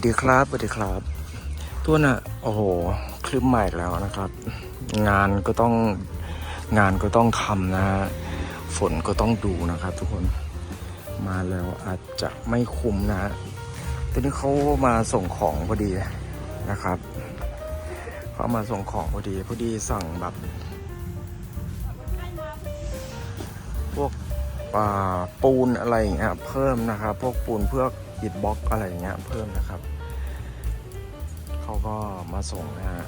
วัสดีครับสวัสดีครับตัวน่ะโอ้โหคลิปใหม่แล้วนะครับ งานก็ต้องงานก็ต้องทำนะฝนก็ต้องดูนะครับ ทุกคนมาแล้วอาจจะไม่คุ้มนะตอนนี้เขามาส่งของพอดีนะครับเขามาส่งของพอดีพอดีสั่งแบบพวกปูนอะไรอย่างเงี้ยเพิ่มนะครับ พวกปูนเพื่อ อิดบล็อกอะไรอย่างเงี้ยเพิ่มนะครับ เขาก็มาส่งนะฮะ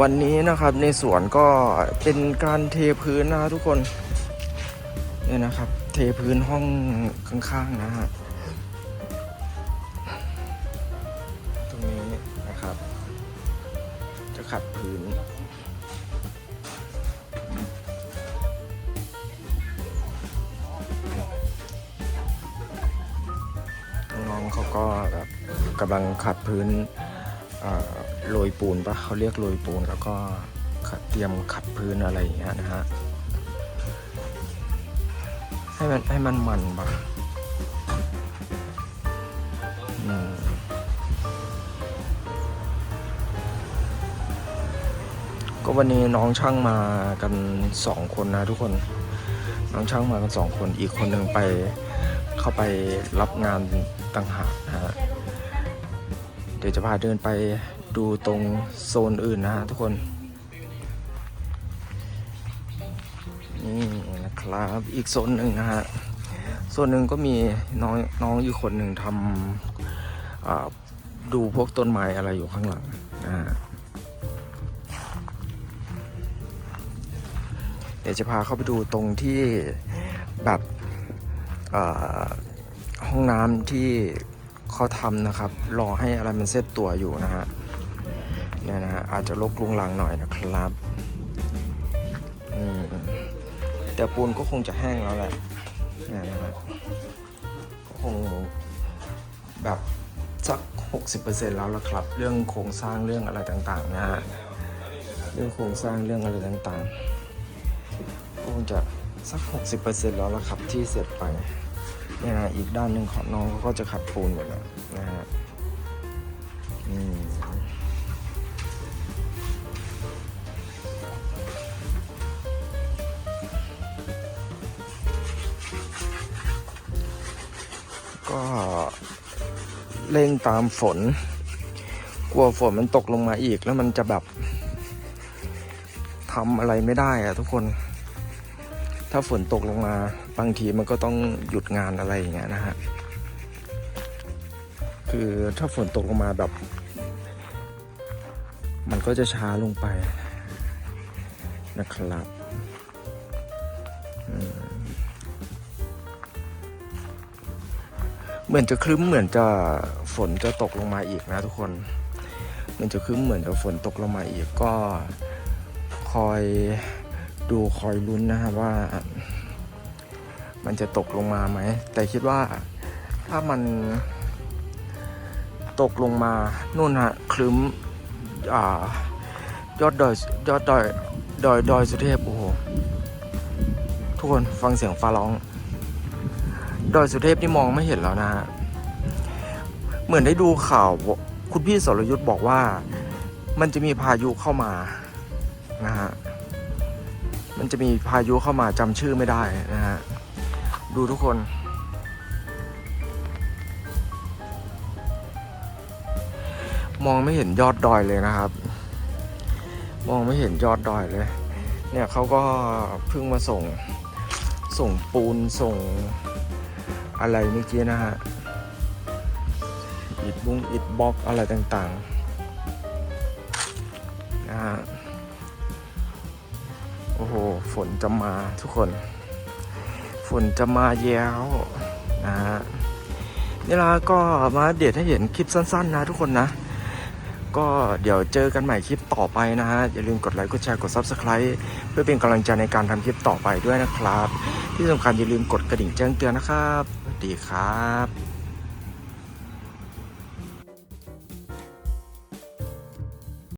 วันนี้นะครับในสวนก็เป็นการเทพื้นนะทุกคนเนี่ยนะครับ เทพื้นห้องข้างๆนะฮะตรงนี้นะครับ จะขัดพื้น เขาก็แบบกำลังขัดพื้นโรยปูนปะเขาเรียกโรยปูนแล้วก็ขัดเตรียมขัดพื้นอะไรอย่างเงี้ยนะฮะให้มันให้มันมันปะ ก็วันนี้น้องช่างมากันสองคนนะทุกคน น้องช่างมากันสองคนอีกคนหนึ่งไปเข้าไปรับงานต่างหากนะฮะเดี๋ยวจะพาเดินไปดูตรงโซนอื่นนะฮะทุกคนนี่นะครับอีกโซนหนึ่งนะฮะโซนหนึ่งก็มีน้องน้องอยู่คนหนึ่งทำดูพวกต้นไม้อะไรอยู่ข้างหลังนะฮะ เดี๋ยวจะพาเข้าไปดูตรงที่แบบห้องน้ำที่เขาทำนะครับ รอให้อะไรมันเซตตัวอยู่นะฮะเนี่ยนะฮะอาจจะลกลุงลังหน่อยนะครับอืมแต่ปูนก็คงจะแห้งแล้วแหละเนี่ยนะฮะก็คงแบบสัก 60%แล้วละครับ เรื่องโครงสร้างเรื่องอะไรต่างๆนะฮะเรื่องโครงสร้างเรื่องอะไรต่างๆ คงจะสัก 60%แล้วละครับที่เสร็จไปเนี่ยนะอีกด้านหนึ่งของน้องเขาก็จะขัดปูนอยู่แล้วนะฮะอืมก็เร่งตามฝน กลัวฝนมันตกลงมาอีกแล้วมันจะแบบทำอะไรไม่ได้อะทุกคน ถ้าฝนตกลงมาบางทีมันก็ต้องหยุดงานอะไรอย่างเงี้ยนะฮะคือถ้าฝนตกลงมาแบบ มันก็จะช้าลงไปนะครับเหมือนจะครึ้มเหมือนจะฝนจะตกลงมาอีกนะทุกคนเหมือนจะครึ้มเหมือนจะฝนตกลงมาอีกก็คอย ดูคอยลุ้นนะฮะว่า มันจะตกลงมาไหม แต่คิดว่าถ้ามันตกลงมานู่นฮะคลึ้มอ่ายอดดอยยอดดอยดอยดอยสุเทพโอ้โหทุกคนฟังเสียงฟ้าร้อง ดอยสุเทพนี่มองไม่เห็นแล้วนะฮะเหมือนได้ดูข่าวคุณพี่สรยุทธ์บอกว่า มันจะมีพายุเข้ามานะฮะ มันจะมีพายุเข้ามาจำชื่อไม่ได้นะฮะ ดูทุกคน มองไม่เห็นยอดดอยเลยนะครับ มองไม่เห็นยอดดอยเลย เนี่ยเขาก็เพิ่งมาส่ง ส่งปูนส่งอะไรเมื่อกี้นะฮะอิดบุ้งอิดบล็อกอะไรต่างๆนะฮะ โอ้โห ฝนจะมาทุกคน ฝนจะมาแย้วนะฮะนี่ละก็มาอัปเดตให้เห็นคลิปสั้น ๆ นะทุกคนนะ ก็เดี๋ยวเจอกันใหม่คลิปต่อไปนะฮะ อย่าลืมกดไลค์ กดแชร์ กด Subscribe เพื่อเป็นกำลังใจในการทำคลิปต่อไปด้วยนะครับ ที่สำคัญอย่าลืมกดกระดิ่งแจ้งเตือนนะครับ สวัสดีครับ